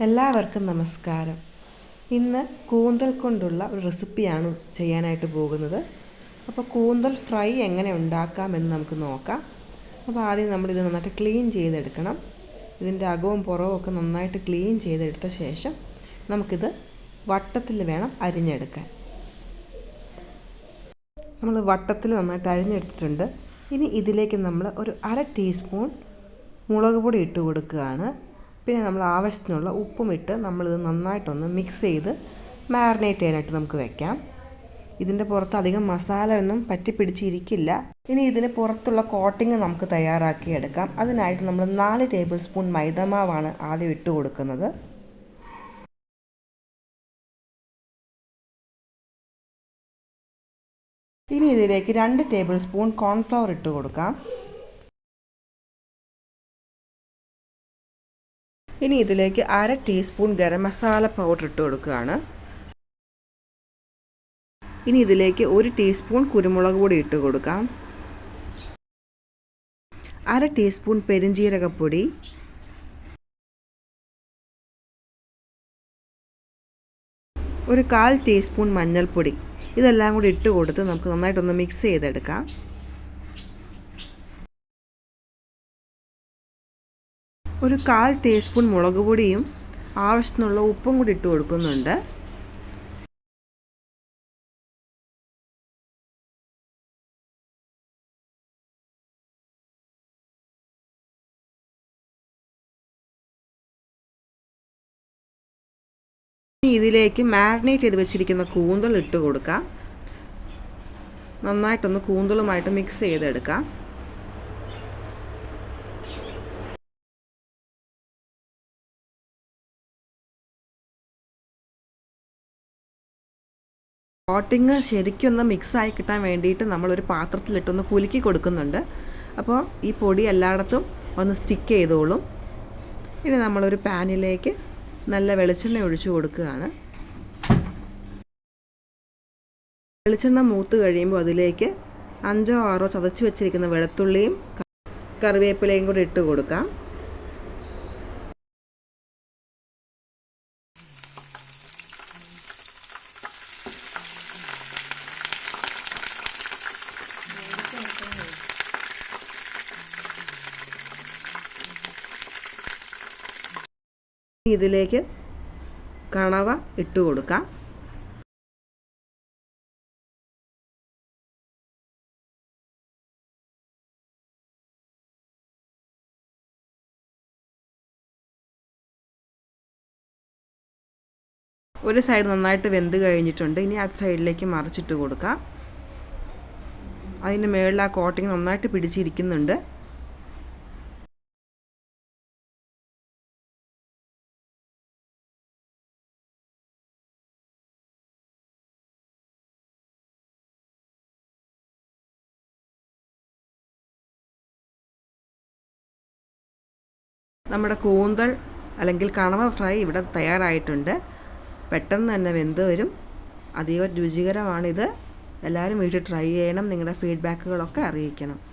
എല്ലാവർക്കും നമസ്കാരം. ഇന്ന് കൂന്തൽ കൊണ്ടുള്ള ഒരു റെസിപ്പിയാണ് ചെയ്യാനായിട്ട് പോകുന്നത്. അപ്പോൾ കൂന്തൽ ഫ്രൈ എങ്ങനെ ഉണ്ടാക്കാമെന്ന് നമുക്ക് നോക്കാം. അപ്പോൾ ആദ്യം നമ്മളിത് നന്നായിട്ട് ക്ലീൻ ചെയ്തെടുക്കണം. ഇതിന്റെ അകവും പുറവും ഒക്കെ നന്നായിട്ട് ക്ലീൻ ചെയ്തെടുത്ത ശേഷം നമുക്കിത് വട്ടത്തിൽ വേണം അരിഞ്ഞെടുക്കാൻ. നമ്മൾ വട്ടത്തിൽ നന്നായിട്ട് അരിഞ്ഞെടുത്തിട്ടുണ്ട്. ഇനി ഇതിലേക്ക് നമ്മൾ ഒരു അര ടീസ്പൂൺ മുളക് പൊടി ഇട്ട് കൊടുക്കുകയാണ്. പിന്നെ നമ്മൾ ആവശ്യത്തിനുള്ള ഉപ്പും ഇട്ട് നമ്മളിത് നന്നായിട്ടൊന്ന് മിക്സ് ചെയ്ത് മാറിനേറ്റ് ചെയ്യാനായിട്ട് നമുക്ക് വെക്കാം. ഇതിന്റെ പുറത്ത് അധികം മസാല ഒന്നും പറ്റിപ്പിടിച്ചിരിക്കില്ല ഇനി ഇതിന് പുറത്തുള്ള കോട്ടിങ് നമുക്ക് തയ്യാറാക്കി എടുക്കാം. അതിനായിട്ട് നമ്മൾ നാല് ടേബിൾ സ്പൂൺ മൈദമാവാണ് ആദ്യം ഇട്ട് കൊടുക്കുന്നത്. ഇനി ഇതിലേക്ക് രണ്ട് ടേബിൾ സ്പൂൺ കോൺഫ്ലവർ ഇട്ട് കൊടുക്കാം. ഇനി ഇതിലേക്ക് അര ടീസ്പൂൺ ഗരം മസാല പൗഡർ ഇട്ട് കൊടുക്കുകയാണ്. ഇനി ഇതിലേക്ക് ഒരു ടീസ്പൂൺ കുരുമുളക് പൊടി ഇട്ട് കൊടുക്കാം. അര ടീസ്പൂൺ പെരിഞ്ജീരകപ്പൊടി. ഒരു കാൽ ടീസ്പൂൺ മഞ്ഞൾപ്പൊടി. ഇതെല്ലാം കൂടി ഇട്ട് കൊടുത്ത് നമുക്ക് നന്നായിട്ടൊന്ന് മിക്സ് ചെയ്തെടുക്കാം. ഒരു കാൽ ടീസ്പൂൺ മുളക് പൊടിയും ആവശ്യത്തിനുള്ള ഉപ്പും കൂടി ഇട്ട് കൊടുക്കുന്നുണ്ട്. ഇതിലേക്ക് മാരിനേറ്റ് ചെയ്ത് വെച്ചിരിക്കുന്ന കൂന്തൾ ഇട്ട് കൊടുക്കാം. നന്നായിട്ടൊന്ന് കൂന്തളുമായിട്ട് മിക്സ് ചെയ്തെടുക്കാം. കോട്ടിങ് ശരിക്കൊന്ന് മിക്സായി കിട്ടാൻ വേണ്ടിയിട്ട് നമ്മളൊരു പാത്രത്തിലിട്ടൊന്ന് കുലുക്കി കൊടുക്കുന്നുണ്ട്. അപ്പോൾ ഈ പൊടി എല്ലായിടത്തും ഒന്ന് സ്റ്റിക്ക് ചെയ്തോളും. ഇനി നമ്മളൊരു പാനിലേക്ക് നല്ല വെളിച്ചെണ്ണ ഒഴിച്ചു കൊടുക്കുകയാണ്. വെളിച്ചെണ്ണ മൂത്ത് കഴിയുമ്പോൾ അതിലേക്ക് അഞ്ചോ ആറോ ചതച്ചു വെച്ചിരിക്കുന്ന വെളുത്തുള്ളിയും കറിവേപ്പിലയും കൂടി ഇട്ട് കൊടുക്കാം. ഇതിലേക്ക് കണവ ഇട്ട് കൊടുക്കാം. ഒരു സൈഡ് നന്നായിട്ട് വെന്ത് കഴിഞ്ഞിട്ടുണ്ട്. ഇനി ആ സൈഡിലേക്ക് മറിച്ചിട്ട് കൊടുക്കാം. അതിന്റെ മുകളിൽ ആ കോട്ടിങ് നന്നായിട്ട് പിടിച്ചിരിക്കുന്നുണ്ട്. നമ്മുടെ കൂന്തൾ അല്ലെങ്കിൽ കണവ ഫ്രൈ ഇവിടെ തയ്യാറായിട്ടുണ്ട്. പെട്ടെന്ന് തന്നെ വെന്ത് വരും. അതീവ രുചികരമാണിത്. എല്ലാവരും വീട്ടിൽ ട്രൈ ചെയ്യണം. നിങ്ങളുടെ ഫീഡ്ബാക്കുകളൊക്കെ അറിയിക്കണം.